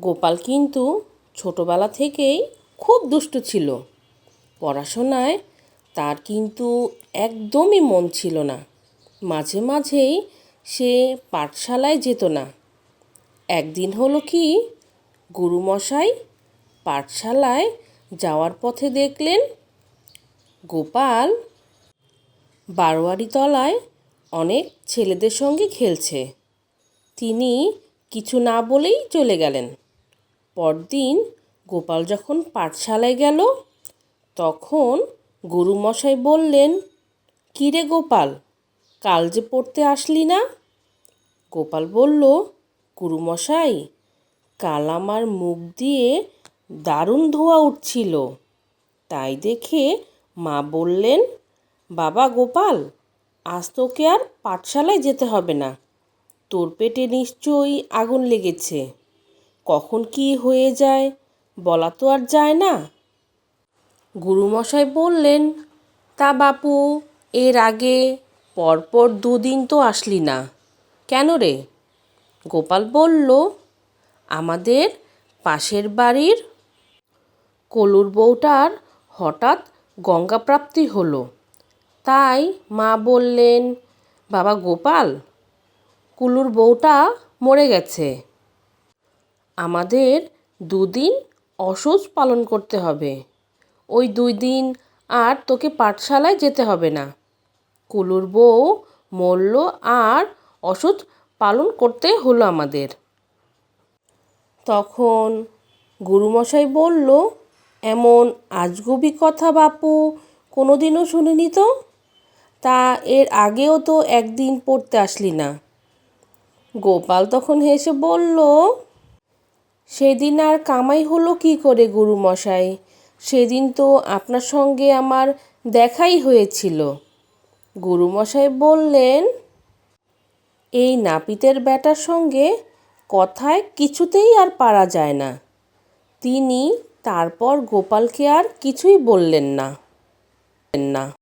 গোপাল কিন্তু ছোটবেলা থেকেই খুব দুষ্টু ছিল। পড়াশোনায় তার কিন্তু একদমই মন ছিল না। মাঝে মাঝেই সে পাঠশালায় যেত না। একদিন হলো কি, গুরুমশাই পাঠশালায় যাওয়ার পথে দেখলেন গোপাল বারোয়ারি তলায় অনেক ছেলেদের সঙ্গে খেলছে। তিনি কিছু না বলেই চলে গেলেন। পরদিন গোপাল যখন পাঠশালায় গেল, তখন গুরুমশাই বললেন, কী রে গোপাল, কাল যে পড়তে আসলি না? গোপাল বলল, গুরুমশাই, কাল আমার মুখ দিয়ে দারুণ ধোঁয়া উঠছিল। তাই দেখে মা বললেন, বাবা গোপাল, আজ তোকে আর পাঠশালায় যেতে হবে না। তোর পেটে নিশ্চয়ই আগুন লেগেছে। কখন কি হয়ে যায় বলা তো আর যায় না। গুরুমশাই বললেন, তা বাপু, এর আগে পরপর দুদিন তো আসলি না। কেন রে? গোপাল বলল, আমাদের পাশের বাড়ির কলুর বউটার হঠাৎ গঙ্গাপ্রাপ্তি হলো। তাই মা বললেন, বাবা গোপাল, কুলুর বউটা মরে গেছে। আমাদের দুদিন অসুচ পালন করতে হবে। ওই দুই দিন আর তোকে পাঠশালায় যেতে হবে না। কুলুর বউ মরল আর অসুচ পালন করতে হলো আমাদের। তখন গুরুমশাই বলল, এমন আজগুবি কথা বাপু, কোনোদিনও শুনিনি তো? তা এর আগেও তো একদিন পড়তে আসলি না। গোপাল তখন হেসে বলল সেদিন আর কামাই হলো কি করে গুরুমশাই সেদিন তো আপনার সঙ্গে আমার দেখাই হয়েছিল। গুরুমশাই বললেন, এই নাপিতের ব্যাটার সঙ্গে কথায় কিছুতেই আর পারা যায় না। তিনি তারপর গোপালকে আর কিছুই বললেন না না।